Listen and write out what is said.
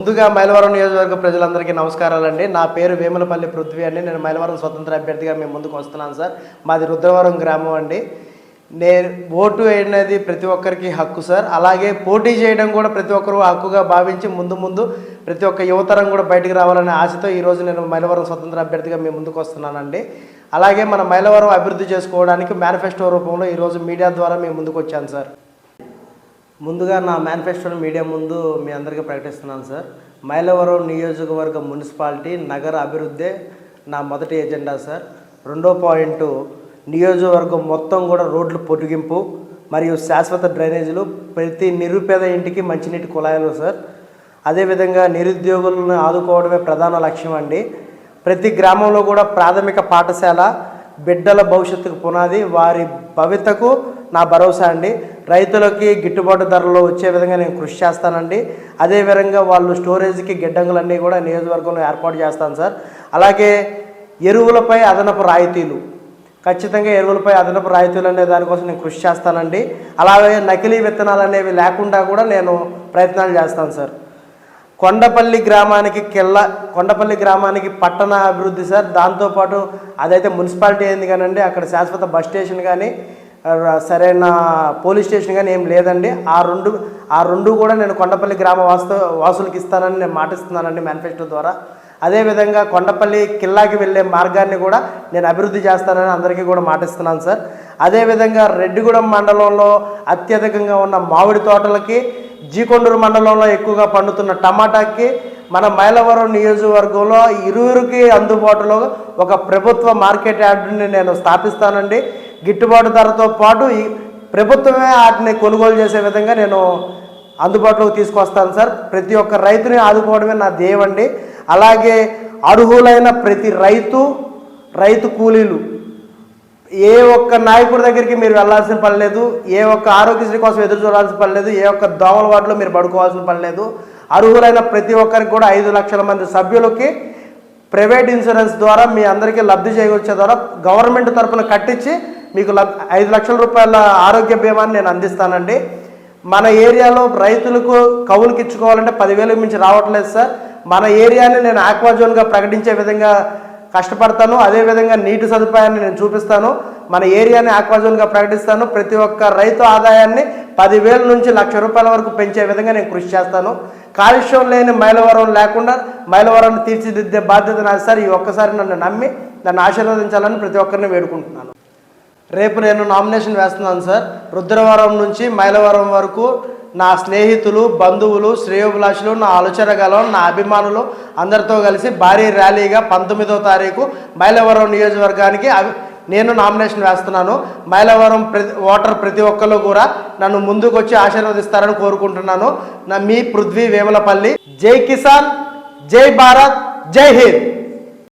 ముందుగా మైలవరం నియోజకవర్గ ప్రజలందరికీ నమస్కారాలండి. నా పేరు వేములపల్లి పృథ్వీ అండి. నేను మైలవరం స్వతంత్ర అభ్యర్థిగా మేము ముందుకు వస్తున్నాను సార్. మాది రుద్రవరం గ్రామం అండి. నేను ఓటు అనేది ప్రతి ఒక్కరికి హక్కు సార్. అలాగే పోటీ చేయడం కూడా ప్రతి ఒక్కరు హక్కుగా భావించి ముందు ముందు ప్రతి ఒక్క యువతరం కూడా బయటకు రావాలనే ఆశతో ఈరోజు నేను మైలవరం స్వతంత్ర అభ్యర్థిగా మేము ముందుకు వస్తున్నానండి. అలాగే మన మైలవరం అభివృద్ధి చేసుకోవడానికి మేనిఫెస్టో రూపంలో ఈరోజు మీడియా ద్వారా మేము ముందుకు వచ్చాను సార్. ముందుగా నా మేనిఫెస్టోని మీడియా ముందు మీ అందరికీ ప్రకటిస్తున్నాను సార్ మైలవరం నియోజకవర్గ మున్సిపాలిటీ నగర అభివృద్ధి నా మొదటి ఎజెండా సార్ రెండో పాయింట్ నియోజకవర్గం మొత్తం కూడా రోడ్లు పొడిగింపు మరియు శాశ్వత డ్రైనేజీలు ప్రతి నిరుపేద ఇంటికి మంచినీటి కుళాయిలు సార్ అదేవిధంగా నిరుద్యోగులను ఆదుకోవడమే ప్రధాన లక్ష్యం అండి. ప్రతి గ్రామంలో కూడా ప్రాథమిక పాఠశాల బిడ్డల భవిష్యత్తుకు పునాది వారి భవితకు నా భరోసా అండి. రైతులకి గిట్టుబాటు ధరలో వచ్చే విధంగా నేను కృషి చేస్తానండి. అదేవిధంగా వాళ్ళు స్టోరేజ్కి గిడ్డంగులన్నీ కూడా నియోజకవర్గంలో ఏర్పాటు చేస్తాను సార్. అలాగే ఎరువులపై అదనపు రాయితీలు ఖచ్చితంగా ఎరువులపై అదనపు రాయితీలు అనే దానికోసం నేను కృషి చేస్తానండి. అలాగే నకిలీ విత్తనాలు అనేవి లేకుండా కూడా నేను ప్రయత్నాలు చేస్తాను సార్. కొండపల్లి గ్రామానికి కెళ్ళ కొండపల్లి గ్రామానికి పట్టణ అభివృద్ధి సార్. దాంతోపాటు అదైతే మున్సిపాలిటీ అయింది కానండి. అక్కడ శాశ్వత బస్ స్టేషన్ కానీ సరైన పోలీస్ స్టేషన్ కానీ ఏం లేదండి. ఆ రెండు ఆ రెండు కూడా నేను కొండపల్లి గ్రామ వాస్తు వాసులకు ఇస్తానని నేను మాటిస్తున్నానండి మేనిఫెస్టో ద్వారా. అదేవిధంగా కొండపల్లి కిల్లాకి వెళ్ళే మార్గాన్ని కూడా నేను అభివృద్ధి చేస్తానని అందరికీ కూడా మాటిస్తున్నాను సార్. అదేవిధంగా రెడ్డిగూడెం మండలంలో అత్యధికంగా ఉన్న మామిడి తోటలకి జీకొండూరు మండలంలో ఎక్కువగా పండుతున్న టమాటాకి మన మైలవరం నియోజకవర్గంలో ఇరువురికి అందుబాటులో ఒక ప్రభుత్వ మార్కెట్ యార్డుని నేను స్థాపిస్తానండి. గిట్టుబాటు ధరతో పాటు ఈ ప్రభుత్వమే వాటిని కొనుగోలు చేసే విధంగా నేను అందుబాటులోకి తీసుకొస్తాను సార్. ప్రతి ఒక్క రైతుని ఆదుకోవడమే నా దేవండి అండి అలాగే అర్హులైన ప్రతి రైతు రైతు కూలీలు ఏ ఒక్క నాయకుడి దగ్గరికి మీరు వెళ్ళాల్సిన పని లేదు ఏ ఒక్క ఆరోగ్యశ్రీ కోసం ఎదురు చూడాల్సిన పని లేదు ఏ ఒక్క దోమల వాటిలో మీరు పడుకోవాల్సిన పని లేదు. అర్హులైన ప్రతి ఒక్కరికి కూడా ఐదు లక్షల మంది సభ్యులకి ప్రైవేట్ ఇన్సూరెన్స్ ద్వారా మీ అందరికీ లబ్ధి చేకూర్చే ద్వారా గవర్నమెంట్ తరపున కట్టించి మీకు లబ్ ఐదు లక్షల రూపాయల ఆరోగ్య బీమాని నేను అందిస్తానండి. మన ఏరియాలో రైతులకు కవులుకి ఇచ్చుకోవాలంటే పదివేలకు మించి రావట్లేదు సార్. మన ఏరియాని నేను ఆక్వాజోన్గా ప్రకటించే విధంగా కష్టపడతాను. అదేవిధంగా నీటి సదుపాయాన్ని నేను చూపిస్తాను. మన ఏరియాని ఆక్వాజోన్గా ప్రకటిస్తాను. ప్రతి ఒక్క రైతు ఆదాయాన్ని పదివేల నుంచి లక్ష రూపాయల వరకు పెంచే విధంగా నేను కృషి చేస్తాను. కాలుష్యం లేని మైలవరం లేకుండా మైలవరం తీర్చిదిద్దే బాధ్యత నాది సార్. ఈ ఒక్కసారి నన్ను నమ్మి నన్ను ఆశీర్వదించాలని ప్రతి ఒక్కరిని వేడుకుంటున్నాను. రేపు నేను నామినేషన్ వేస్తున్నాను సార్. రుద్రవరం నుంచి మైలవరం వరకు నా స్నేహితులు బంధువులు శ్రేయోభిలాషులు నా ఆలోచనగలం నా అభిమానులు అందరితో కలిసి భారీ ర్యాలీగా పంతొమ్మిదో తారీఖు మైలవరం నియోజకవర్గానికి అవి- నేను నామినేషన్ వేస్తున్నాను. మైలవరం ప్రతి ఓటర్ ప్రతి ఒక్కరు కూడా నన్ను ముందుకు వచ్చి ఆశీర్వదిస్తారని కోరుకుంటున్నాను. నా మీ పృథ్వీ వేములపల్లి. జై కిసాన్ జై భారత్ జై హింద్.